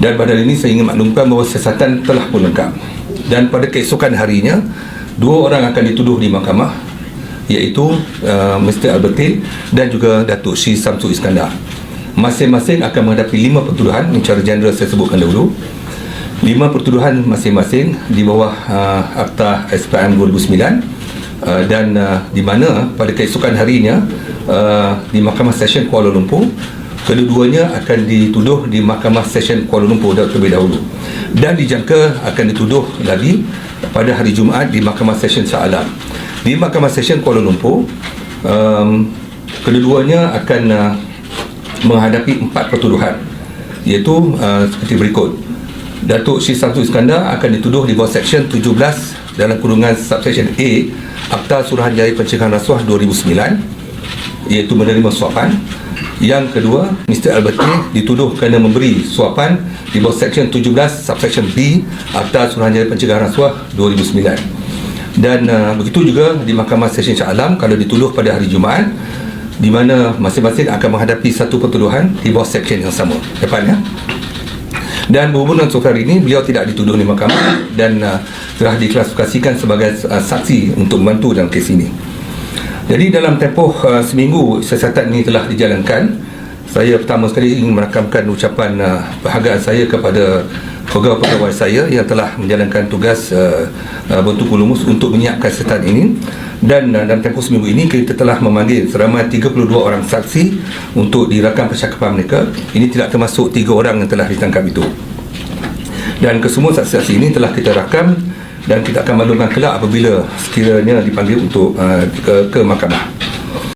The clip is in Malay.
Dan pada hari ini saya ingin maklumkan bahawa siasatan telah pun lengkap. Dan pada keesokan harinya, dua orang akan dituduh di mahkamah iaitu uh, Mr. Albertin dan juga Datuk Sri Samsu Iskandar. Masing-masing akan menghadapi lima pertuduhan secara general saya sebutkan dahulu. Lima pertuduhan masing-masing di bawah uh, Akta SPM 2009 Uh, dan uh, di mana pada keesokan harinya uh, di Mahkamah Session Kuala Lumpur kedua-duanya akan dituduh di Mahkamah Session Kuala Lumpur terlebih dahulu. Dan dijangka akan dituduh lagi pada hari Jumaat di Mahkamah Session Shah di Mahkamah Session Kuala Lumpur um, kedua-duanya akan uh, menghadapi empat pertuduhan iaitu uh, seperti berikut. Datuk Sri Samsul Iskandar akan dituduh di bawah Seksyen 17 dalam kurungan Subsection A Akta Suruhanjaya Pencegahan Rasuah 2009 iaitu menerima suapan yang kedua, Mr. Alberti dituduh kerana memberi suapan di bawah Seksyen 17 Subsection B Akta Suruhanjaya Pencegahan Rasuah 2009. Dan uh, begitu juga di Mahkamah Session Shah Alam kalau dituduh pada hari Jumaat di mana masing-masing akan menghadapi satu pertuduhan di bawah seksyen yang sama. Dapat ya? Dan berhubung dengan soal ini, beliau tidak dituduh di mahkamah dan uh, telah diklasifikasikan sebagai uh, saksi untuk membantu dalam kes ini. Jadi dalam tempoh uh, seminggu siasatan ini telah dijalankan, saya pertama sekali ingin merakamkan ucapan uh, bahagian saya kepada pegawai-pegawai saya yang telah menjalankan tugas uh, uh, bentuk kulumus untuk menyiapkan siasatan ini. Dan uh, dalam tempoh seminggu ini kita telah memanggil seramai 32 orang saksi untuk dirakam percakapan mereka. Ini tidak termasuk 3 orang yang telah ditangkap itu dan kesemua saksi-saksi ini telah kita rakam dan kita akan maklumkan kelak apabila sekiranya dipanggil untuk uh, ke, ke mahkamah.